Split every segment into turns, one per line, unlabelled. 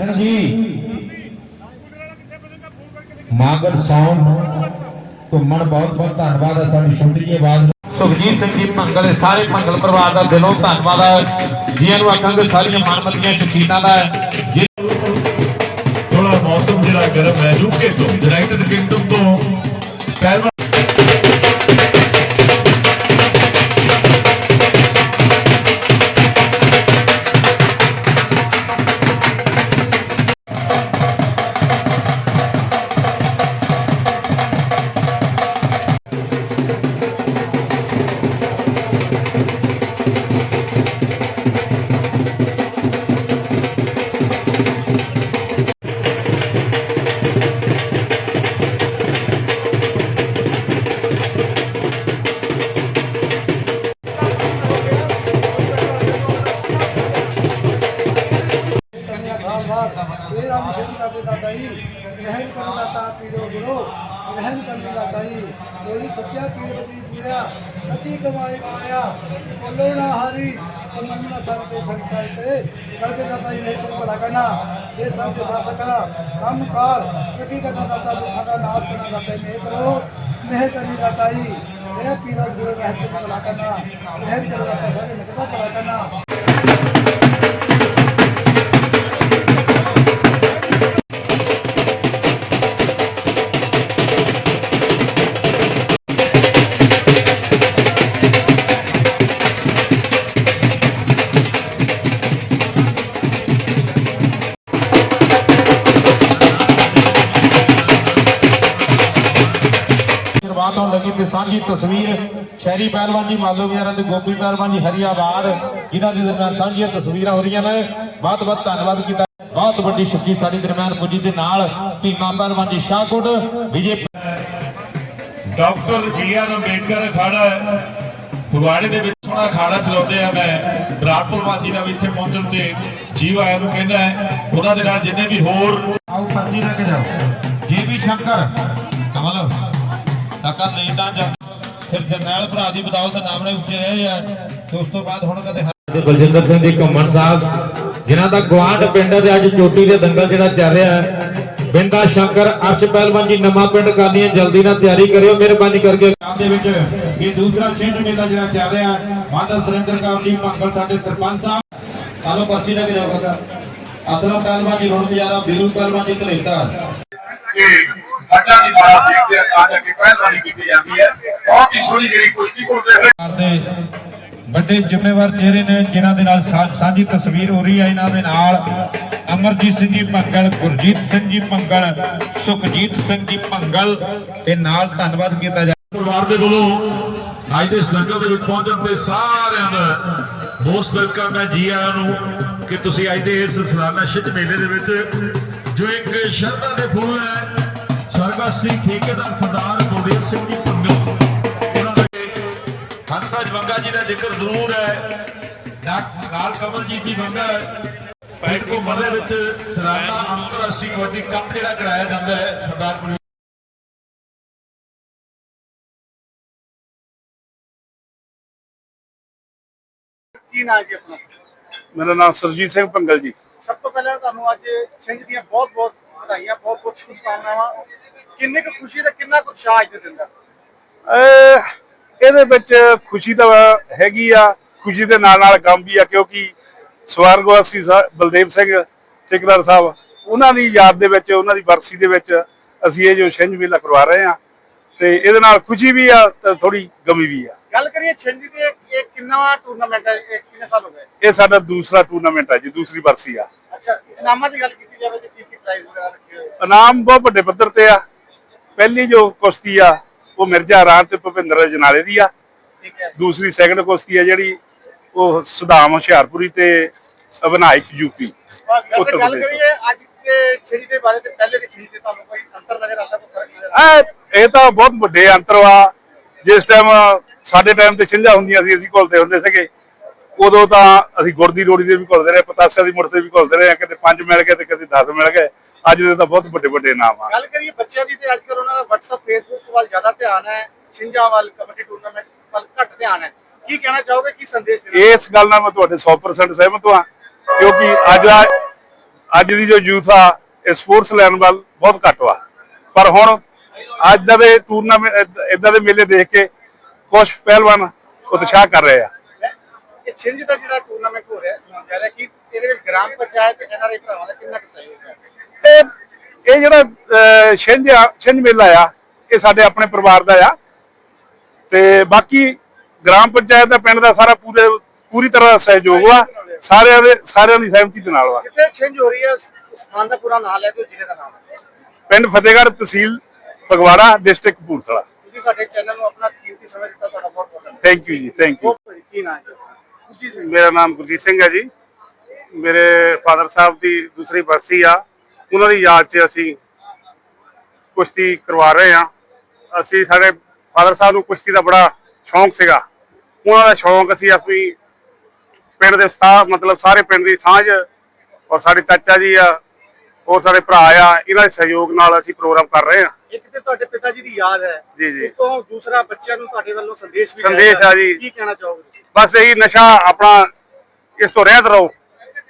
Singh ji ਮਾਗਰ sound ਘੁੰਮਣ ਬਹੁਤ ਬਹੁਤ ਧੰਨਵਾਦ ਹੈ ਸਾਡੀ ਛੋਟੀ ਜਿਹੀ ਆਵਾਜ਼ ਨੂੰ। ਸੁਖਜੀਤ ਸਿੰਘ ਜੀ ਭੰਗਲ ਦੇ ਸਾਰੇ ਭੰਗਲ ਪਰਿਵਾਰ ਦਾ ਦਿਲੋਂ ਧੰਨਵਾਦ ਹੈ। ਜੀਆਂ ਨੂੰ ਆਖਾਂਗੇ ਸਾਰੀਆਂ ਮਾਨਮਤੀਆਂ ਸ਼ਖਸੀਅਤਾਂ ਦਾ ਜੀ
ਥੋੜਾ ਮੌਸਮ ਜਿਹੜਾ ਗਰਮ ਹੈ ਯੂਕੇ ਤੋਂ ਯੂਨਾਈਟਿਡ ਕਿੰਗਡਮ ਤੋਂ ਪਹਿਲਵਾਨ
ਕੋਈ ਸੱਚਾ ਪੀਰ ਬਚੀ ਪੂਰਿਆ ਸੱਚੀ ਕਮਾਈ ਆਇਆ ਕੋਲੋਂ ਨਾ ਹਾਰੀ ਕਮਨ ਨਾ ਸਰ ਤੇ ਸੰਤਾਂ ਤੇ। ਕਰਕੇ ਦਾਤਾ ਜੀ ਮੇਰੇ ਕੋਲ ਬੜਾ ਕਰਨਾ ਇਹ ਸਭ ਦੇ ਸਾਥ ਕਰਨਾ ਕੰਮ ਕਾਰ ਕਦੀ ਕਰਨਾ ਦਾਤਾ, ਦੁੱਖਾਂ ਦਾ ਨਾਸ਼ ਕਰਨਾ ਦਾਤਾ ਜੀ ਮੇਰ ਕਰੋ। ਮਿਹਰ ਕਰੀ ਦਾਤਾ ਜੀ, ਇਹ ਪੀਰੋ ਗੁਰੂ ਰਹਿਮ ਕਰਨ ਕਰਨਾ ਰਹਿਮ ਕਰੋ ਦਾਤਾ ਸਾਰੇ ਨਿਕਦਾ ਬੜਾ ਕਰਨਾ।
ਲੱਗੀ ਤੇ ਸਾਂਝੀ ਤਸਵੀਰ ਸ਼ਹਿਰੀ ਪਹਿਲਵਾਨ ਜੀ ਮਾਲੋ ਵਿਆਰਾਂ ਦੇ ਗੋਪੀ ਪਹਿਲਵਾਨ ਜੀ ਹਰੀਆਬਾਦ ਜਿਨ੍ਹਾਂ ਦੇ ਦਰਮਿਆਨ ਸਾਂਝੀਆਂ ਤਸਵੀਰਾਂ ਹੋ ਰਹੀਆਂ ਨੇ। ਬਹੁਤ ਬਹੁਤ ਧੰਨਵਾਦ ਕੀਤਾ। ਬਹੁਤ ਵੱਡੀ ਸ਼ਕਤੀ ਸਾਡੇ ਦਰਮਿਆਨ ਪੁੱਜੀ ਦੇ ਨਾਲ ਧੀਮਾ ਪਹਿਲਵਾਨ ਜੀ Shahkot Vijay
doctor G R Ambedkar ਅਖਾੜਾ ਫਗਵਾੜੇ ਦੇ ਵਿੱਚ ਸੋਹਣਾ ਅਖਾੜਾ ਚਲਾਉਂਦੇ ਆ ਮੈਂ। ਬਰਾਟਪੁਰ ਮਾਜੀ ਦਾ ਵੀ ਇੱਥੇ ਪਹੁੰਚਣ ਤੇ ਜੀਵ ਆਇਆ ਨੂੰ ਕਹਿੰਦਾ ਉਹਨਾਂ ਦੇ ਨਾਲ ਜਿੰਨੇ ਵੀ ਹੋਰ
ਆਓ ਪਰਚੀ ਲੈ ਕੇ ਜਾਓ। ਜੀ ਵੀ ਸ਼ੰਕਰ ਕਮਲ ਟੱਕਰ ਨਹੀਂ ਤਾਂ ਫਿਰ ਜਰਨੈਲ ਭਰਾ ਦੀ ਬਦੌਲਤ ਨਾਮ ਨੇ ਉੱਚੇ ਰਹੇ ਆ। ਤੇ ਉਸ ਤੋਂ ਬਾਅਦ ਹੁਣ ਕਦੇ ਤੇ ਬਲਜਿੰਦਰ ਸਿੰਘ ਜੀ ਘੁੰਮਣ ਸਾਹਿਬ ਜਿਨ੍ਹਾਂ ਦਾ ਗਵਾਂਢ ਪਿੰਡ ਦੇ ਅੱਜ ਚੋਟੀ ਦੇ ਦੰਗਲ ਜਿਹੜਾ ਚੱਲ ਰਿਹਾ ਹੈ। ਬਿੰਦਾ ਸ਼ੰਕਰ ਅਰਸ਼ ਪਹਿਲਵਾਨ ਜੀ ਨਵਾਂ ਪਿੰਡ ਕਾਦੀਆਂ ਜਲਦੀ ਨਾਲ ਤਿਆਰੀ ਕਰਿਓ ਮਿਹਰਬਾਨੀ ਕਰਕੇ। ਪੰਜਾਬ ਦੇ ਵਿੱਚ ਇਹ ਦੂਸਰਾ ਛਿੰਝ ਮੇਲਾ ਜਿਹੜਾ ਚੱਲ ਰਿਹਾ ਹੈ ਮਾਤਾ ਸੁਰਿੰਦਰ ਕੌਰ ਜੀ ਭੰਗਲ ਸਾਡੇ ਸਰਪੰਚ ਸਾਹਿਬ। ਕਾਲੋ ਪਰਚੀ ਲੈ ਕੇ ਜਾਓ ਕਾਕਾ ਅਸਲਮ ਪਹਿਲਵਾਨ ਜੀ ਰੋਣ ਬਿਆਰਾ ਬੀਰੂ ਪਹਿਲਵਾਨ ਜੀ ਧਲੇਤਾ
ਕਿ ਹੱਡਾਂ ਦੀ ਮਾਰਾ ਦੇਖਦੇ ਆ ਤਾਂ ਜਾ ਕੇ ਪਹਿਲਵਾਨੀ ਕੀਤੀ ਜਾਂਦੀ ਹੈ। ਬਹੁਤ ਹੀ ਸੋਹਣੀ ਜਿਹੜੀ ਕੁਸ਼ਤੀ ਘੋੜਦੇ ਹੋਏ
ਸਰਕਾਰ ਦੇ ਵੱਡੇ ਜ਼ਿੰਮੇਵਾਰ ਚਿਹਰੇ ਨੇ ਜਿਨ੍ਹਾਂ ਦੇ ਨਾਲ ਸਾਂਝੀ ਤਸਵੀਰ ਹੋ ਰਹੀ ਹੈ। ਇਹਨਾਂ ਦੇ ਨਾਲ ਅਮਰਜੀਤ ਸਿੰਘ ਜੀ ਭੰਗਲ ਗੁਰਜੀਤ ਸਿੰਘ ਜੀ ਭੰਗਲ ਸੁਖਜੀਤ ਸਿੰਘ ਜੀ ਭੰਗਲ ਤੇ ਨਾਲ ਧੰਨਵਾਦ ਕੀਤਾ ਜਾ
ਪਰਿਵਾਰ ਦੇ ਵੱਲੋਂ ਅੱਜ ਦੇ ਸੰਗਤ ਦੇ ਵਿੱਚ ਪਹੁੰਚਣ ਤੇ ਸਾਰਿਆਂ ਦਾ ਮੋਸਟ ਵੈਲਕਮ ਹੈ। ਜੀ ਆਇਆਂ ਨੂੰ ਕਿ ਤੁਸੀਂ ਅੱਜ ਦੇ ਇਸ ਸਾਲਾਨਾ ਛਿੰਝ ਮੇਲੇ ਦੇ ਵਿੱਚ ਜੋ ਇੱਕ ਸ਼ਰਧਾ ਦੇ ਫੁੱਲ ਹੈ ਸਰਗਸੀ ਠੇਕੇਦਾਰ ਸਰਦਾਰ ਗੁਰਦੇਵ ਸਿੰਘ ਜੀ ਭੰਗਲ ਉਹਨਾਂ ਦੇ ਹੰਸਾ ਜਵੰਗਾ ਜੀ ਦਾ ਜ਼ਿਕਰ ਜ਼ਰੂਰ ਹੈ। ਨਾਲ ਕਮਲਜੀਤ ਜੀ ਬੰਗਾ ਪੈਟਕੋ ਮਲੇ ਵਿੱਚ ਸਾਲਾਨਾ ਅੰਤਰਰਾਸ਼ਟਰੀ ਕਬੱਡੀ ਕੱਪ ਜਿਹੜਾ ਕਰਾਇਆ ਜਾਂਦਾ ਹੈ ਸਰਦਾਰ
ਕੀ ਨਾਮ ਜੀ ਆਪਣਾ?
ਮੇਰਾ ਨਾਮ ਸਰਜੀਤ ਸਿੰਘ ਭੰਗਲ ਜੀ।
ਸਭ ਤੋਂ ਪਹਿਲਾਂ ਤੁਹਾਨੂੰ ਅੱਜ ਸਿੰਘ ਦੀਆਂ ਬਹੁਤ ਬਹੁਤ ਵਧਾਈਆਂ ਬਹੁਤ ਬਹੁਤ ਸ਼ੁਭਕਾਮਨਾਵਾਂ। ਕਿੰਨੇ ਕੁ ਖੁਸ਼ੀ ਤੇ ਕਿੰਨਾ ਕੁ ਉਤਸ਼ਾਹ ਅੱਜ ਦੇ ਦਾ
ਅਹ ਇਹਦੇ ਵਿੱਚ ਖੁਸ਼ੀ ਤਾਂ ਹੈਗੀ ਆ ਖੁਸ਼ੀ ਦੇ ਨਾਲ ਨਾਲ ਗਮ ਵੀ ਆ ਕਿਉਂਕਿ ਸਵਰਗਵਾਸੀ ਬਲਦੇਵ ਸਿੰਘ ਠੇਕੇਦਾਰ ਸਾਹਿਬ ਉਹਨਾਂ ਦੀ ਯਾਦ ਦੇ ਵਿੱਚ ਉਹਨਾਂ ਦੀ ਬਰਸੀ ਦੇ ਵਿੱਚ ਅਸੀਂ ਇਹ ਜੋ ਛਿੰਝ ਮੇਲਾ ਕਰਵਾ ਰਹੇ ਆ ਤੇ ਇਹਦੇ ਨਾਲ ਖੁਸ਼ੀ ਵੀ ਆ ਤੇ ਥੋੜੀ ਗਮੀ ਵੀ ਆ।
ਗੱਲ ਕਰੀਏ ਛਿੰਝ ਦੀ ਇਹ ਕਿੰਨਾ ਟੂਰਨਾਮੈਂਟ ਹੈ ਇਹ ਕਿੰਨੇ ਸਾਲ ਹੋ ਗਏ?
ਇਹ ਸਾਡਾ ਦੂਸਰਾ ਟੂਰਨਾਮੈਂਟ ਆ ਜੀ ਦੂਸਰੀ ਬਰਸੀ ਆ।
ਅੱਛਾ ਇਨਾਮਾਂ ਦੀ ਗੱਲ ਕੀਤੀ ਜਾਵੇ ਕੀ ਕੀ ਪ੍ਰਾਈਜ਼ ਵਗੈਰਾ ਰੱਖੇ ਹੋਏ ਆ?
ਇਨਾਮ ਬਹੁਤ ਵੱਡੇ ਪੱਧਰ ਤੇ ਆ। ਪਹਿਲੀ ਜੋ ਕੁਸ਼ਤੀ ਆ ਉਹ ਮਿਰਜ਼ਾ ਰਾਣ ਤੇ ਭੁਪਿੰਦਰ ਜਨਾਲੇ ਦੀ ਆ। ਦੂਸਰੀ ਸੈਕੰਡ ਕੁਸ਼ਤੀ ਆ ਜਿਹੜੀ ਉਹ ਸੁਧਾਮ ਹੁਸ਼ਿਆਰਪੁਰੀ ਤੇ ਅਵਨਾਇਕ ਯੂਪੀ ਉੱਤਰ
ਗੱਲ। ਕਰੀਏ ਅੱਜ ਦੇ ਛਿੰਝ ਦੇ ਬਾਰੇ ਤੇ ਪਹਿਲੇ ਦੀ ਛਿੰਝ ਦੇ ਤੁਹਾਨੂੰ ਕੋਈ ਅੰਤਰ ਨਜ਼ਰ ਆਉਂਦਾ ਕੋਈ ਫ਼ਰਕ ਨਜ਼ਰ ਆਉਂਦਾ?
ਇਹ ਤਾਂ ਬਹੁਤ ਵੱਡੇ ਅੰਤਰ ਵਾ। ਜਿਸ ਟਾਈਮ ਸਾਡੇ ਟਾਈਮ ਤੇ ਛਿੰਝਾਂ ਹੁੰਦੀਆਂ ਸੀ ਅਸੀਂ ਘੁਲਦੇ ਹੁੰਦੇ ਸੀਗੇ। ਉਦੋਂ ਤਾਂ ਅਸੀਂ ਗੁੜ ਦੀ ਰੋੜੀ ਦੇ ਵੀ ਘੁਲਦੇ ਰਹੇ ਪਤਾਸਿਆ ਦੀ ਮੁੜ ਤੇ ਵੀ ਘੁਲਦੇ ਰਹੇ ਕਦੇ ਪੰਜ ਮਿਲ ਗਏ ਤੇ ਕਦੇ 10 ਮਿਲ ਗਏ। ਅੱਜ ਦੇ ਤਾਂ ਬਹੁਤ ਵੱਡੇ ਵੱਡੇ ਨਾਮ ਆ।
ਗੱਲ ਕਰੀਏ ਬੱਚਿਆਂ ਦੀ ਤੇ ਅੱਜ ਕੱਲ੍ਹ ਉਹਨਾਂ ਦਾ WhatsApp Facebook ਵੱਲ ਜ਼ਿਆਦਾ ਧਿਆਨ ਹੈ ਛਿੰਝਾਂ ਵੱਲ ਕਬੱਡੀ ਟੂਰਨਾਮੈਂਟ ਵੱਲ ਘੱਟ ਧਿਆਨ ਹੈ। ਕੀ ਕਹਿਣਾ ਚਾਹੋਗੇ ਕੀ ਸੰਦੇਸ਼ ਦੇਣਾ
ਇਸ ਗੱਲ ਨਾਲ ਮੈਂ ਤੁਹਾਡੇ 100% ਸਹਿਮਤ ਹਾਂ ਕਿਉਂਕਿ ਅੱਜ ਦਾ ਅੱਜ ਦੀ ਜੋ ਯੂਥ ਆ ਇਹ ਸਪੋਰਟਸ ਲੈਣ ਵੱਲ ਬਹੁਤ ਘੱਟ ਵਾ। ਪਰ ਹੁਣ ਅੱਜ ਦਾ ਦੇ ਟੂਰਨਾਮੈਂਟ ਇਦਾਂ ਦੇ ਮੇਲੇ ਦੇਖ ਕੇ ਕੁਝ ਪਹਿਲਵਾਨ ਉਤਸ਼ਾਹ ਕਰ ਰਹੇ ਆ।
ਇਹ ਛਿੰਝ ਦਾ ਜਿਹੜਾ ਟੂਰਨਾਮੈਂਟ ਹੋ ਰਿਹਾ ਜਾ ਰਿਹਾ ਕਿ ਇਹਦੇ ਵਿੱਚ ਗ੍ਰਾਮ ਪੰਚਾਇਤ ਤੇ ਐਨਆਰਆਈ ਭਰਾਵਾਂ ਦਾ ਕਿੰਨਾ ਕੁ ਸਹਿਯੋਗ ਹੈ?
ਇਹ ਇਹ ਜਿਹੜਾ ਛਿੰਝ ਆ ਛਿੰਝ ਮੇਲਾ ਆ ਇਹ ਸਾਡੇ ਆਪਣੇ ਪਰਿਵਾਰ ਦਾ ਆ। ਤੇ ਬਾਕੀ ਗ੍ਰਾਮ ਪੰਚਾਇਤ ਦਾ ਪਿੰਡ ਦਾ ਸਾਰਾ ਪੂਰੇ ਪੂਰੀ ਤਰ੍ਹਾਂ ਸਹਿਯੋਗ ਵਾ ਸਾਰਿਆਂ ਦੇ ਸਾਰਿਆਂ ਦੀ ਸਹਿਮਤੀ ਦੇ ਨਾਲ ਵਾ
ਕਿਤੇ ਛਿੰਝ ਹੋ ਰਹੀ ਹੈ ਉਸ ਸਥਾਨ ਦਾ ਪੂਰਾ ਨਾਮ ਲੈ ਦਿਓ ਜ਼ਿਲ੍ਹੇ ਦਾ ਨਾਮ।
ਪਿੰਡ ਫਤਿਹਗੜ੍ਹ ਤਹਿਸੀਲ ਫਗਵਾੜਾ ਡਿਸਟ੍ਰਿਕਟ ਕਪੂਰਥਲਾ।
ਤੁਸੀਂ ਸਾਡੇ ਚੈਨਲ ਨੂੰ ਆਪਣਾ ਕੀਮਤੀ ਸਮਾਂ ਦਿੱਤਾ ਤੁਹਾਡਾ ਬਹੁਤ ਬਹੁਤ ਧੰਨਵਾਦ।
ਥੈਂਕ ਯੂ ਜੀ ਥੈਂਕ ਯੂ
ਬਹੁਤ ਭਾਜੀ, ਕੀ ਨਾਮ ਹੈ ਜੀ ਸਿੰਘ
ਮੇਰਾ ਨਾਮ ਗੁਰਜੀਤ ਸਿੰਘ ਹੈ ਜੀ। ਮੇਰੇ ਫਾਦਰ ਸਾਹਿਬ ਦੀ ਦੂਸਰੀ ਬਰਸੀ ਆ। ਉਹਨਾਂ ਦੀ ਯਾਦ 'ਚ ਅਸੀਂ ਕੁਸ਼ਤੀ ਕਰਵਾ ਰਹੇ ਹਾਂ ਅਸੀਂ ਸਾਡੇ ਫਾਦਰ ਸਾਹਿਬ ਨੂੰ ਕੁਸ਼ਤੀ ਦਾ ਬੜਾ ਸ਼ੌਂਕ ਸੀਗਾ ਉਹਨਾਂ ਦਾ ਸ਼ੌਂਕ ਅਸੀਂ ਆਪਣੀ ਪਿੰਡ ਦੇ ਸਟਾਫ ਮਤਲਬ ਸਾਰੇ ਪਿੰਡ ਦੀ ਸਾਂਝ ਔਰ ਸਾਡੇ ਚਾਚਾ ਜੀ ਆ ਔਰ ਸਾਡੇ ਭਰਾ ਆ ਇਹਨਾਂ ਦੇ ਸਹਿਯੋਗ ਨਾਲ ਅਸੀਂ ਪ੍ਰੋਗਰਾਮ ਕਰ ਰਹੇ ਹਾਂ
ਇੱਕ ਤੇ ਤੁਹਾਡੇ ਪਿਤਾ ਜੀ ਦੀ ਯਾਦ ਹੈ
ਜੀ, ਜੀ।
ਤੋਂ ਦੂਸਰਾ ਬੱਚਿਆਂ ਨੂੰ ਤੁਹਾਡੇ ਵੱਲੋਂ ਸੰਦੇਸ਼ ਵੀ
ਸੰਦੇਸ਼। ਆ ਜੀ।
ਕੀ ਕਹਿਣਾ ਚਾਹੋਗੇ ਤੁਸੀਂ
ਬਸ ਇਹੀ ਨਸ਼ਾ ਆਪਣਾ ਇਸ ਤੋਂ ਰਹਿਤ ਰਹੋ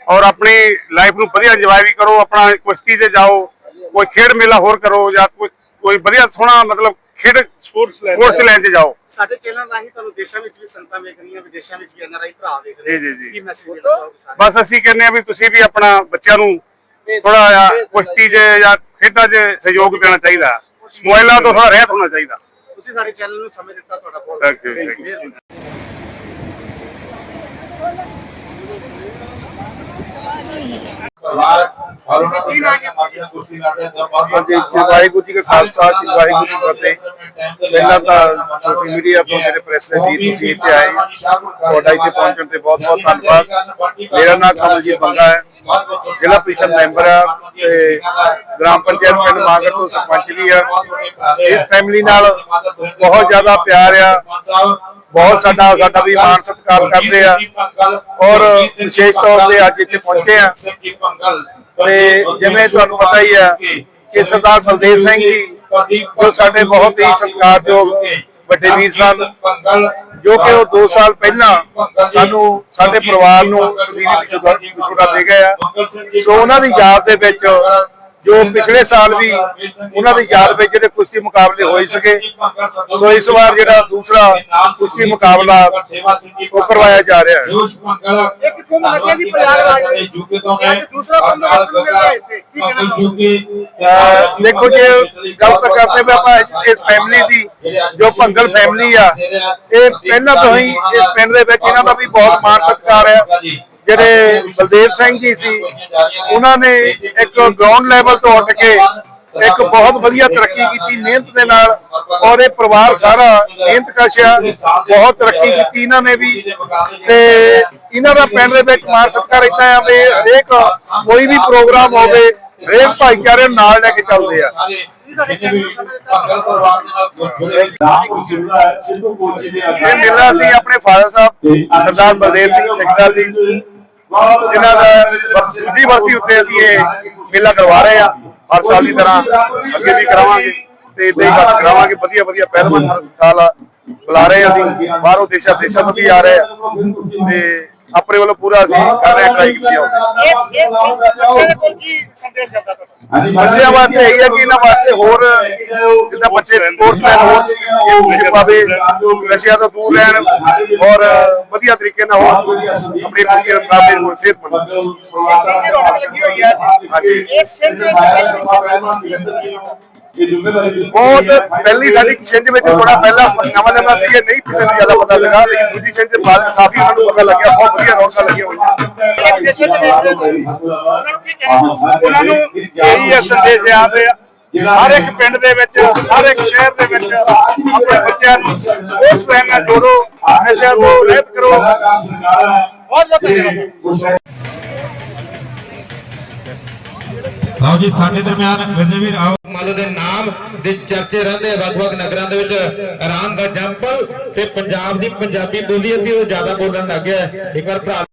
ਔਰ ਆਪਣੀ ਲਾਈਫ ਨੂੰ ਵਧੀਆ ਇੰਜੋਏ ਵੀ ਕਰੋ ਆਪਣਾ ਕੁਸ਼ਤੀ ਤੇ ਜਾਓ ਕੋਈ ਖੇਡ ਮੇਲਾ ਹੋਰ ਕਰੋ ਜਾਂ ਕੋਈ ਕੋਈ ਵਧੀਆ ਸੋਹਣਾ ਮਤਲਬ ਖੇਡ ਸਪੋਰਟਸ ਲਾਈਨ ਤੇ ਜਾਓ।
ਸਾਡੇ ਚੈਨਲ ਰਾਹੀਂ ਤੁਹਾਨੂੰ ਦੇਸ਼ਾਂ ਵਿੱਚ ਵੀ ਸੰਗਤਾਂ ਵੇਖ ਰਹੀਆਂ ਵਿਦੇਸ਼ਾਂ ਵਿੱਚ ਵੀ ਐਨਆਰਆਈ ਭਰਾ ਵੇਖ ਰਹੇ
ਜੀ, ਜੀ।
ਕੀ ਮੈਸੇਜ ਦੇਣਾ
ਬਸ ਅਸੀਂ ਕਹਿੰਦੇ ਆ ਵੀ ਤੁਸੀਂ ਵੀ ਆਪਣਾ ਬੱਚਿਆਂ ਨੂੰ ਥੋੜਾ ਜਿਹਾ ਕੁਸ਼ਤੀ 'ਚ ਜਾਂ ਖੇਡਾਂ 'ਚ ਸਹਿਯੋਗ ਦੇਣਾ ਚਾਹੀਦਾ। ਮੋਬਾਈਲਾਂ ਤੋਂ ਥੋੜਾ ਰਹਿਤ ਹੋਣਾ ਚਾਹੀਦਾ।
ਤੁਸੀਂ ਸਾਡੇ ਚੈਨਲ ਨੂੰ ਸਮੇਂ ਦਿੱਤਾ ਤੁਹਾਡਾ ਬਹੁਤ
Thank
ਹਾਂਜੀ ਵਾਹਿਗੁਰੂ ਜੀ ਕਾ ਖਾਲਸਾ, ਜੀ, ਵਾਹਿਗੁਰੂ ਜੀ ਫਤਿਹ। ਪਹਿਲਾਂ ਤਾਂ ਸੋਸ਼ਲ ਮੀਡੀਆ ਤੋਂ ਜਿਹੜੇ ਪ੍ਰੈਸ ਦੇ ਵੀਰ ਤੁਸੀਂ ਇੱਥੇ ਆਏ। ਤੁਹਾਡਾ ਇੱਥੇ ਪਹੁੰਚਣ ਤੇ ਬਹੁਤ ਬਹੁਤ ਧੰਨਵਾਦ। ਮੇਰਾ ਨਾਮ ਕਮਲਜੀਤ ਬੰਗਾ ਹੈ। ਜ਼ਿਲ੍ਹਾ ਪ੍ਰੀਸ਼ਦ ਮੈਂਬਰ ਆ ਤੇ ਗ੍ਰਾਮ ਪੰਚਾਇਤ ਪਿੰਡ ਮਾਗਰ ਤੋਂ ਸਰਪੰਚ ਵੀ ਆ। ਇਸ ਫੈਮਿਲੀ ਨਾਲ ਬਹੁਤ ਜ਼ਿਆਦਾ ਪਿਆਰ ਆ। ਬਹੁਤ ਸਾਡਾ ਸਾਡਾ ਵੀ ਮਾਣ ਸਤਿਕਾਰ ਕਰਦੇ ਆ। ਔਰ ਵਿਸ਼ੇਸ਼ ਤੌਰ ਤੇ ਅੱਜ ਇੱਥੇ ਪਹੁੰਚੇ ਆ। ਤੇ ਜਿਵੇਂ ਤੁਹਾਨੂੰ ਪਤਾ ਹੀ ਆ ਕਿ ਸਰਦਾਰ ਬਲਦੇਵ ਸਿੰਘ ਜੀ ਜੋ ਸਾਡੇ ਬਹੁਤ ਹੀ ਸਤਿਕਾਰਯੋਗ ਵੱਡੇ ਵੀਰ ਸਨ ਜੋ ਕਿ ਉਹ 2 ਸਾਲ ਪਹਿਲਾਂ ਸਾਨੂੰ ਸਾਡੇ ਪਰਿਵਾਰ ਨੂੰ ਸਦੀਵੀ ਵਿਛੋੜਾ ਦੇ ਗਏ ਆ। ਸੋ ਉਹਨਾਂ ਦੀ ਯਾਦ ਦੇ ਵਿੱਚ ਜੋ ਪਿਛਲੇ ਸਾਲ ਵੀ ਉਹਨਾਂ ਦੀ ਯਾਦ ਵਿੱਚ ਜਿਹੜੇ ਕੁਸ਼ਤੀ ਮੁਕਾਬਲੇ ਹੋਏ ਸੀਗੇ ਸੋ ਇਸ ਵਾਰ ਜਿਹੜਾ ਦੂਸਰਾ ਕੁਸ਼ਤੀ ਮੁਕਾਬਲਾ ਉਹ ਕਰਵਾਇਆ ਜਾ ਰਿਹਾ ਹੈ।
ਇੱਕ ਕੁੰਭ ਲੱਗਿਆ ਸੀ? ਪ੍ਰਯਾਗਰਾਜ ਦੇ। ਵਿੱਚ। ਤੇ ਅੱਜ ਦੂਸਰਾ ਕੁੰਭ ਰਿਹਾ ਇੱਥੇ। ਕੀ ਕਹਿਣਾ
ਦੇਖੋ ਜੇ ਗੱਲ ਤਾਂ ਕਰਦੇ ਵੀ ਆਪਾਂ ਇਸ- ਇਸ ਫੈਮਿਲੀ ਦੀ ਜੋ ਭੰਗਲ ਫੈਮਿਲੀ ਆ ਇਹ ਪਹਿਲਾਂ ਤੋਂ ਹੀ ਇਸ ਪਿੰਡ ਦੇ ਵਿੱਚ ਇਹਨਾਂ ਦਾ ਵੀ ਬਹੁਤ ਮਾਣ ਸਤਿਕਾਰ ਹੈ। ਜਿਹੜੇ ਬਲਦੇਵ ਸਿੰਘ ਜੀ ਸੀ ਉਹਨਾਂ ਨੇ ਇੱਕ ਗਰਾਊਂਡ ਲੈਵਲ ਤੋਂ ਉੱਠ ਕੇ ਇੱਕ ਬਹੁਤ ਵਧੀਆ ਤਰੱਕੀ ਕੀਤੀ ਮਿਹਨਤ ਦੇ ਨਾਲ ਔਰ ਇਹ ਪਰਿਵਾਰ ਸਾਰਾ ਮਿਹਨਤ ਕਸ਼ਿਆ ਬਹੁਤ ਤਰੱਕੀ ਕੀਤੀ ਇਹਨਾਂ ਨੇ ਵੀ। ਤੇ ਇਹਨਾਂ ਦਾ ਪਿੰਡ ਦੇ ਵਿੱਚ ਮਾਣ ਸਤਿਕਾਰ ਏਦਾਂ ਆ ਵੀ ਹਰੇਕ ਕੋਈ ਵੀ ਪ੍ਰੋਗਰਾਮ ਹੋਵੇ ਹਰੇਕ ਭਾਈਚਾਰੇ ਨਾਲ ਲੈ ਕੇ ਚੱਲਦੇ ਆ। ਇਹ ਮੇਲਾ ਸੀ ਆਪਣੇ ਫਾਦਰ ਸਾਹਿਬ ਸਰਦਾਰ ਬਲਦੇਵ ਸਿੰਘ ਠੇਕੇਦਾਰ ਜੀ। ਜਿਨ੍ਹਾਂ ਦਾ ਦੂਜੀ ਵਰਸੀ ਉੱਤੇ ਅਸੀਂ ਇਹ ਮੇਲਾ ਕਰਵਾ ਰਹੇ ਆ ਹਰ ਸਾਲ ਦੀ ਤਰ੍ਹਾਂ ਅੱਗੇ ਵੀ ਕਰਾਵਾਂਗੇ ਤੇ ਇਦਾਂ ਹੀ ਕਰ- ਕਰਾਵਾਂਗੇ। ਵਧੀਆ ਵਧੀਆ ਪਹਿਲਵਾਨ ਹਰ ਸਾਲ ਬੁਲਾ ਰਹੇ ਹਾਂ ਅਸੀਂ। ਬਾਹਰੋਂ ਦੇਸ਼ਾਂ ਦੇਸ਼ਾਂ ਤੋਂ ਵੀ ਆ ਰਹੇ ਆ ਤੇ ਆਪਣੇ ਵੱਲੋਂ ਪੂਰਾ ਅਸੀਂ ਕਰ ਰਹੇ ਟਰਾਈ ਕੀਤੀ ਹੋਵੇ
ਇਸ ਇਹ ਬੱਚੇ ਦੇ ਕੋਲ ਕੀ ਸੰਦੇਸ਼ ਜਾਂਦਾ ਤੁਹਾਡਾ?
ਬੱਚਿਆਂ ਵਾਸਤੇ ਇਹ ਹੈ ਕਿ ਇਹਨਾਂ ਵਾਸਤੇ ਹੋਰ ਜਿੱਦਾਂ ਬੱਚੇ ਸਪੋਰਟਸਮੈਨ ਹੋਣ ਇਹ ਖੁਸ਼ ਪਾਵੇ ਨਸ਼ਿਆਂ ਤੋਂ ਦੂਰ ਰਹਿਣ ਔਰ ਵਧੀਆ ਤਰੀਕੇ ਨਾਲ ਹੋਰ ਆਪਣੀ ਪੂਰੀ ਰਫਤਾਰ ਨਾਲ ਸਿਹਤਮੰਦ
ਹੈ।
ਹਾਂਜੀ।
ਇਸ ਸਿੰਘ ਦੇ ਵਿੱਚ
ਬਹੁਤ ਪਹਿਲੀ ਸਾਡੀ ਛਿੰਝ ਵਿੱਚ ਥੋੜਾ ਪਹਿਲਾਂ ਨਵਾਂ ਨਵਾਂ ਸੀ ਇਹ ਨਹੀਂ ਕਿਸੇ ਨੂੰ ਜ਼ਿਆਦਾ ਪਤਾ ਲੱਗਾ ਲੇਕਿਨ ਦੂਜੀ ਛਿੰਝ ਦੇ ਬਾਅਦ ਕਾਫੀ ਉਹਨਾਂ ਨੂੰ ਪਤਾ ਲੱਗਿਆ ਬਹੁਤ ਵਧੀਆ ਰੌਣਕਾਂ ਲੱਗੀਆਂ ਹੋਈਆਂ।
ਉਹਨਾਂ ਨੂੰ
ਇਹੀ ਹੈ ਸੰਦੇਸ਼ ਆ। ਵੀ ਹਰ ਇੱਕ ਪਿੰਡ ਦੇ ਵਿੱਚ ਹਰ ਇੱਕ ਸ਼ਹਿਰ ਦੇ ਵਿੱਚ ਆਪਣੇ ਬੱਚਿਆਂ ਨੂੰ ਸਪੋਰਟਸ ਲਾਈਨ ਨਾਲ ਜੋੜੋ। ਨਸ਼ਿਆਂ ਤੋਂ ਰਹਿਤ ਕਰੋ।
ਬਹੁਤ ਬਹੁਤ ਧੰਨਵਾਦ
ਲਓ ਜੀ, ਸਾਡੇ ਦਰਮਿਆਨ ਵਿਜੇਵੀਰ ਆਓ। ਮੱਲ ਦੇ ਨਾਮ ਦੇ ਚਰਚੇ ਰਹਿੰਦੇ ਆ ਵੱਖ-ਵੱਖ ਨਗਰਾਂ ਦੇ ਵਿੱਚ। ਇਰਾਨ ਦਾ ਜੰਪਲ ਤੇ ਪੰਜਾਬ ਦੀ ਪੰਜਾਬੀ ਬੋਲੀ ਅੱਧੀ ਉਹ ਜ਼ਿਆਦਾ ਬੋਲਣ ਲੱਗ ਗਿਆ। ਇੱਕ ਵਾਰ ਭਰਾ